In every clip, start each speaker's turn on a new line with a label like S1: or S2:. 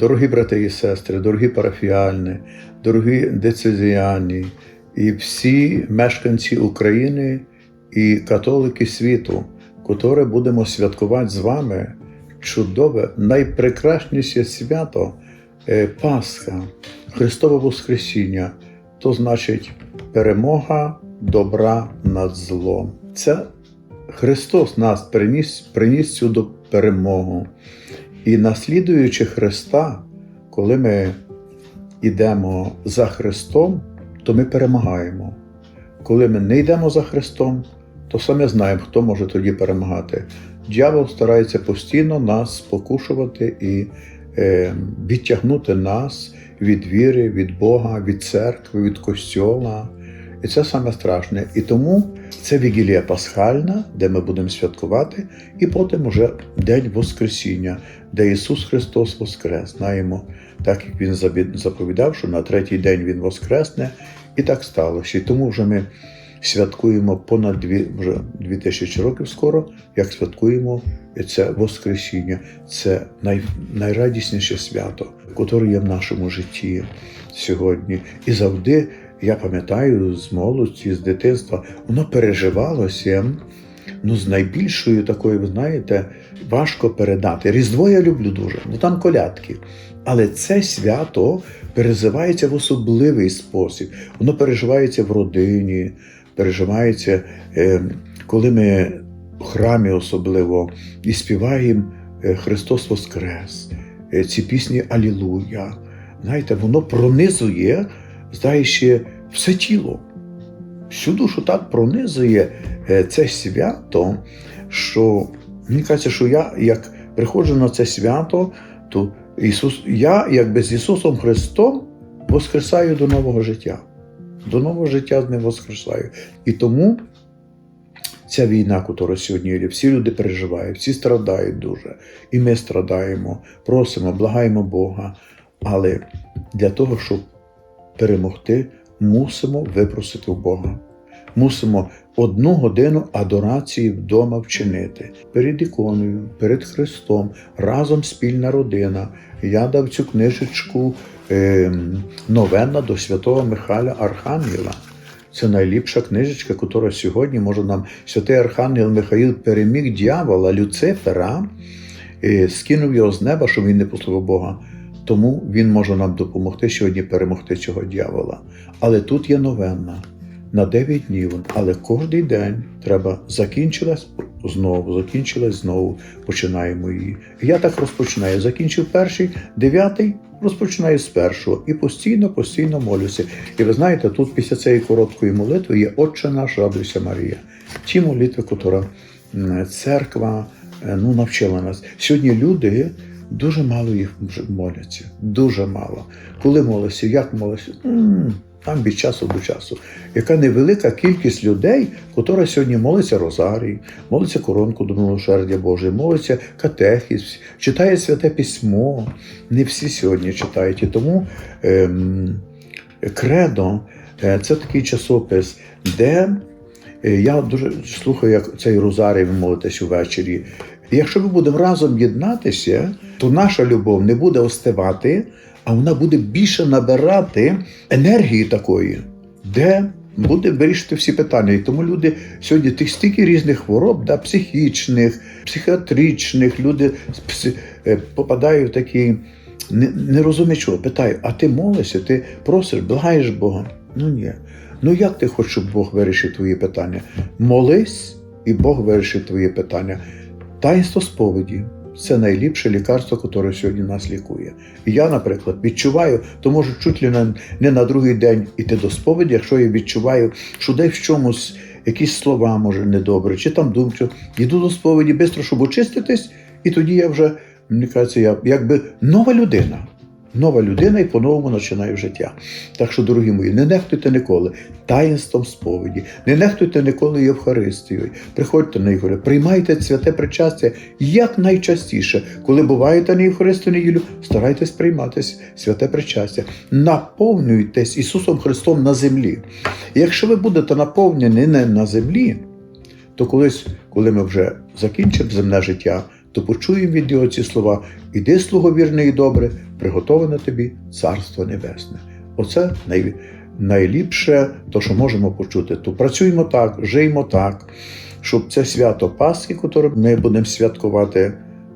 S1: Дорогі брати і сестри, дорогі парафіальні, дорогі децезіальні і всі мешканці України і католики світу, котрі будемо святкувати з вами чудове, найпрекрасніше свято е, Пасха, Христове Воскресіння, то значить перемога добра над злом. Це Христос нас приніс, приніс сюди перемогу. І наслідуючи Христа, коли ми йдемо за Христом, то ми перемагаємо. Коли ми не йдемо за Христом, то самі знаємо, хто може тоді перемагати. Дьявол старається постійно нас спокушувати і е, відтягнути нас від віри, від Бога, від церкви, від костьола. І це саме страшне. І тому це вігілія Пасхальна, де ми будемо святкувати, і потім уже День Воскресіння, де Ісус Христос Воскрес. Знаємо, так як Він заповідав, що на третій день Він воскресне, і так сталося. І тому вже ми святкуємо понад дві, вже дві тисячі років скоро, як святкуємо це Воскресіння. Це най, найрадісніше свято, яке є в нашому житті сьогодні. І завжди, я пам'ятаю з молодості, з дитинства, воно переживалося ну, з найбільшою такою, ви знаєте, важко передати. Різдво я люблю дуже, ну там колядки. Але це свято переживається в особливий спосіб. Воно переживається в родині, переживається, е, коли ми в храмі особливо і співаємо е, Христос Воскрес, е, ці пісні Алілуя. Знаєте, воно пронизує, знаєш, все тіло. Всю душу так пронизує е, це свято, що мені кажеться, що я як приходжу на це свято, то Ісус, я, якби з Ісусом Христом, воскресаю до нового життя. До нового життя ним воскресаю. І тому ця війна, яка сьогодні всі люди переживають, всі страдають дуже. І ми страдаємо, просимо, благаємо Бога. Але для того, щоб перемогти, мусимо випросити в Бога. Мусимо одну годину адорації вдома вчинити перед іконою, перед Христом, разом спільна родина. Я дав цю книжечку е, новенна до святого Михайла Архангела. Це найліпша книжечка, яка сьогодні може нам святий Архангел Михаїл переміг дьявола Люцифера, е, скинув його з неба, щоб він не послухав Бога. Тому він може нам допомогти сьогодні перемогти цього дьявола. Але тут є новенна на 9 днів, але кожен день треба закінчилась знову, закінчилась знову, починаємо її. Я так розпочинаю. Закінчив перший, дев'ятий, розпочинаю з першого і постійно, постійно молюся. І ви знаєте, тут після цієї короткої молитви є Отче наш, радуйся Марія. Ті молитви, котра церква е, ну, навчила нас. Сьогодні люди. Дуже мало їх моляться, дуже мало. Коли моляться, як моляться? М, Там від часу до часу. Яка невелика кількість людей, котра сьогодні молиться Розарій, молиться коронку до милосердя Боже, молиться катехіс, читає святе письмо. Не всі сьогодні читають. І тому ем, кредо е, це такий часопис, де е, я дуже слухаю, як цей Розарій ви молитесь увечері. Якщо ми будемо разом єднатися, то наша любов не буде остивати, а вона буде більше набирати енергії такої, де буде вирішити всі питання. І тому люди сьогодні тих стільки різних хвороб, да, психічних, психіатричних, люди е, попадають в такі. Не, не розумію чого. Питаю, а ти молишся, ти просиш, благаєш Бога? Ну ні. Ну як ти хочеш, щоб Бог вирішив твої питання? Молись, і Бог вирішить твої питання. Таїнство сповіді це найліпше лікарство, яке сьогодні нас лікує. Я, наприклад, відчуваю, то можу чуть ли не, не на другий день іти до сповіді, якщо я відчуваю, що десь в чомусь якісь слова, може, недобре, чи там думчу. Йду до сповіді швидко, щоб очиститись, і тоді я вже, мені кажеться, я якби нова людина. Нова людина і по-новому починає життя. Так що, дорогі мої, не нехтуйте ніколи таїнством сповіді, не нехтуйте ніколи Євхаристією. Приходьте на Євхаристію, приймайте святе причастя як найчастіше. Коли буваєте на Євхаристію неділю, старайтесь приймати святе причастя. Наповнюйтесь Ісусом Христом на землі. І якщо ви будете наповнені не на землі, то колись, коли ми вже закінчимо земне життя, то почуємо від Його ці слова: Іди, слуго вірний і добре, приготоване тобі Царство Небесне. Оце най, найліпше, то, що можемо почути. То працюємо так, жиймо так, щоб це свято Пасхи, яке ми будемо святкувати,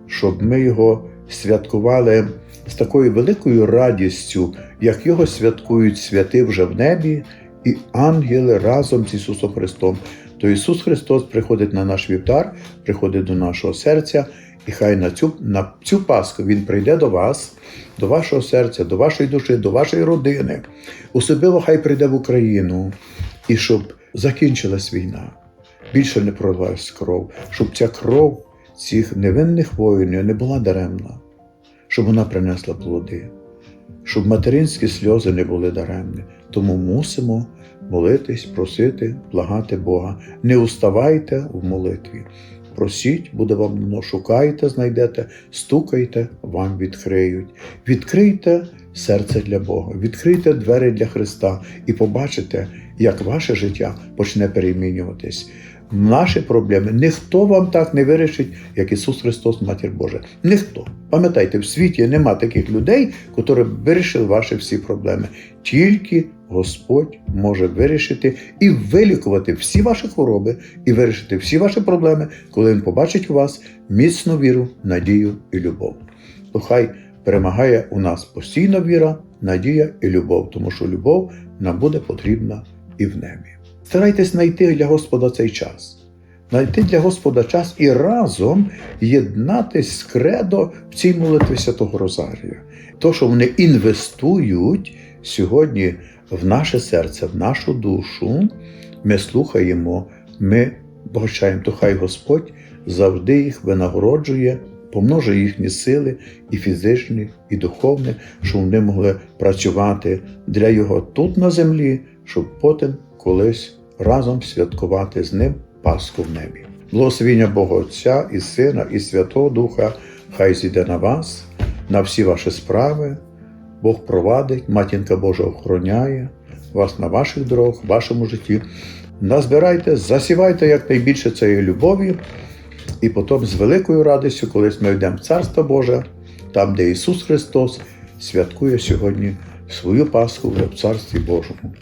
S1: щоб ми його святкували з такою великою радістю, як його святкують святи вже в небі і ангели разом з Ісусом Христом. То Ісус Христос приходить на наш вівтар, приходить до нашого серця, і хай на цю, на цю Пасху Він прийде до вас, до вашого серця, до вашої душі, до вашої родини. Особливо хай прийде в Україну, і щоб закінчилась війна. Більше не пролилась кров, щоб ця кров цих невинних воїнів не була даремна, щоб вона принесла плоди, щоб материнські сльози не були даремні. Тому мусимо молитись, просити, благати Бога. Не уставайте в молитві. Просіть, буде вам дано, шукайте, знайдете, стукайте, вам відкриють. Відкрийте серце для Бога, відкрийте двері для Христа і побачите, як ваше життя почне перемінюватись. Наші проблеми ніхто вам так не вирішить, як Ісус Христос, Матір Божа. Ніхто. Пам'ятайте, в світі нема таких людей, які вирішили ваші всі проблеми. Тільки Господь може вирішити і вилікувати всі ваші хвороби, і вирішити всі ваші проблеми, коли Він побачить у вас міцну віру, надію і любов. То хай перемагає у нас постійна віра, надія і любов, тому що любов нам буде потрібна і в небі. Старайтесь знайти для Господа цей час. Знайти для Господа час і разом єднатись з кредо в цій молитві Святого Розарія. То, що вони інвестують сьогодні в наше серце, в нашу душу, ми слухаємо, ми бачаємо, то хай Господь завжди їх винагороджує, помножує їхні сили, і фізичні, і духовні, щоб вони могли працювати для Його тут на землі, щоб потім колись разом святкувати з ним Пасху в небі. Благословіння Бога Отця і Сина, і Святого Духа, хай зійде на вас, на всі ваші справи. Бог провадить, матінка Божа охороняє вас на ваших дорогах, в вашому житті. Назбирайте, засівайте якнайбільше цієї любові, і потім з великою радістю, колись ми йдемо в Царство Боже, там, де Ісус Христос святкує сьогодні свою Пасху в Царстві Божому.